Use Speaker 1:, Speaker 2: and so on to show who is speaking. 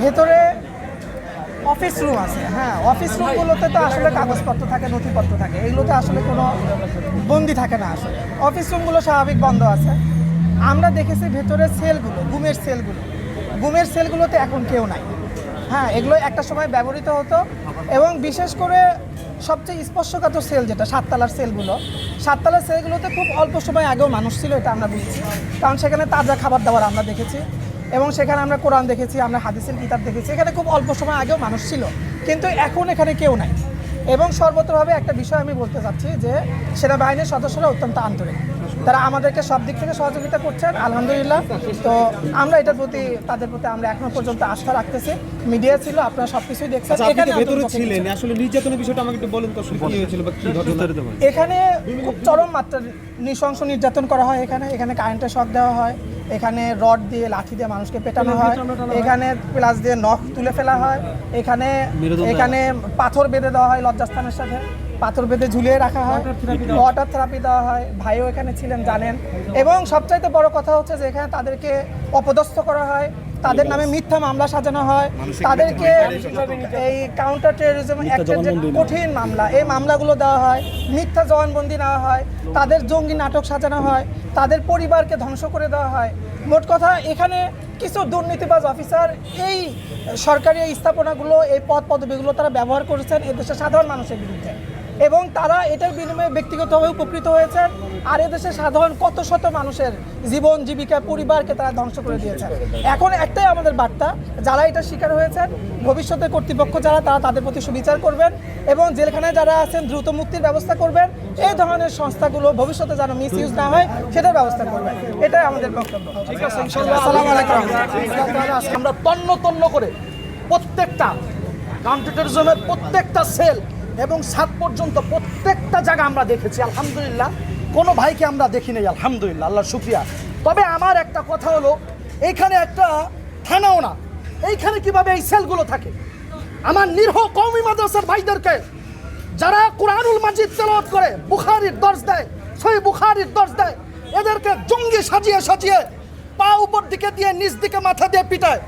Speaker 1: ভেতরে office room আছে হ্যাঁ অফিস রুমগুলোতে তো আসলে কাগজপত্র থাকে, নথিপত্র থাকে, এগুলোতে আসলে কোনো বন্দি থাকে না আসলে। অফিস রুমগুলো স্বাভাবিক বন্ধ আছে। আমরা দেখেছি ভেতরে সেলগুলো গুমের সেলগুলো গুমের সেলগুলোতে এখন কেউ নাই। হ্যাঁ এগুলো একটা সময় ব্যবহৃত হতো এবং বিশেষ করে সবচেয়ে স্পর্শকাতর সেল যেটা, সাততলার সেলগুলো সাততলার সেলগুলোতে খুব অল্প সময় আগেও মানুষ ছিল, এটা আমরা বুঝেছি। কারণ সেখানে তাজা খাবার দাবার আমরা দেখেছি। এবং সেখানে আমরা কোরআন দেখেছি আমরা হাদিসের কিতাব দেখেছি। এখানে খুব অল্প সময় আগেও মানুষ ছিল কিন্তু এখন এখানে কেউ নাই। এবং সর্বত্রভাবে একটা বিষয় আমি বলতে চাচ্ছি যে সেনাবাহিনীর সদস্যরা অত্যন্ত আন্তরিক। তারা আমাদেরকে সব দিক থেকে সহযোগিতা করছেন আলহামদুলিল্লাহ। তো আমরা এটার প্রতি তাদের প্রতি আমরা এখনও পর্যন্ত আস্থা রাখতেছি। মিডিয়া ছিল আপনারা সব কিছুই দেখছেন।
Speaker 2: আচ্ছা
Speaker 1: এখানে
Speaker 2: ভেতরে ছিলেন? আসলে নির্যাতনের বিষয়টা আমাকে একটু বলেন তো আসলে কি হয়েছিল বা কি ঘটনা?
Speaker 1: এখানে খুব চরম মাত্রার নৃশংস নির্যাতন করা হয় এখানে। এখানে কারেন্টের শক দেওয়া হয়। এখানে রড দিয়ে লাঠি দিয়ে মানুষকে পেটানো হয়। এখানে প্লাস দিয়ে নখ তুলে ফেলা হয়। এখানে এখানে পাথর বেঁধে দেওয়া হয় লজ্জাস্থানের সাথে। পাথর বেঁধে ঝুলিয়ে রাখা হয়। ওয়াটার থেরাপি দেওয়া হয়। ভাইও এখানে ছিলেন জানেন। এবং সবচাইতে বড় কথা হচ্ছে যে এখানে তাদেরকে অপদস্থ করা হয়। তাদের নামে মিথ্যা মামলা সাজানো হয়। তাদেরকে এই কাউন্টার টেরোরিজম অ্যাক্টের যে কঠিন মামলা এই মামলাগুলো দেওয়া হয়। মিথ্যা জবানবন্দি নেওয়া হয়। তাদের জঙ্গি নাটক সাজানো হয়। তাদের পরিবারকে ধ্বংস করে দেওয়া হয়। মোট কথা এখানে কিছু দুর্নীতিবাজ অফিসার এই সরকারি স্থাপনাগুলো এই পদ পদবিগুলো তারা ব্যবহার করেছেন এদেশের সাধারণ মানুষের বিরুদ্ধে। এবং তারা এটার বিনিময়ে ব্যক্তিগতভাবে উপকৃত হয়েছেন। আর এদেশে সাধারণ কত শত মানুষের জীবন জীবিকা পরিবারকে তারা ধ্বংস করে দিয়েছেন এখন একটাই আমাদের বার্তা যারা এটা শিকার হয়েছেন ভবিষ্যতে কর্তৃপক্ষ যারা তারা তাদের প্রতি সুবিচার করবেন এবং জেলখানায় যারা আছেন দ্রুত মুক্তির ব্যবস্থা করবেন। এই ধরনের সংস্থাগুলো ভবিষ্যতে যেন মিস ইউজ না হয় সেটার ব্যবস্থা করবেন। এটাই আমাদের বক্তব্য।
Speaker 3: আমরা তন্ন তন্ন করে প্রত্যেকটা কাউন্টার টেরিজমের প্রত্যেকটা সেল এবং সাত পর্যন্ত প্রত্যেকটা জায়গা আমরা দেখেছি, আলহামদুলিল্লাহ। কোনো ভাইকে আমরা দেখি নাই, আলহামদুলিল্লাহ আল্লাহ শুক্রিয়া। তবে আমার একটা কথা হলো, এইখানে একটা থানাও না। এইখানে কীভাবে এই সেলগুলো থাকে? আমার নিরহ কৌমি মাদ্রাসার ভাইদেরকে যারা কোরআনুল মাজিদ তেলাওয়াত করে, বুখারির দর্শ দেয় সই বুখারির দর্শ দেয়, এদেরকে জঙ্গি সাজিয়ে সাজিয়ে পা উপর দিকে দিয়ে নিচ দিকে মাথা দিয়ে পিটায়।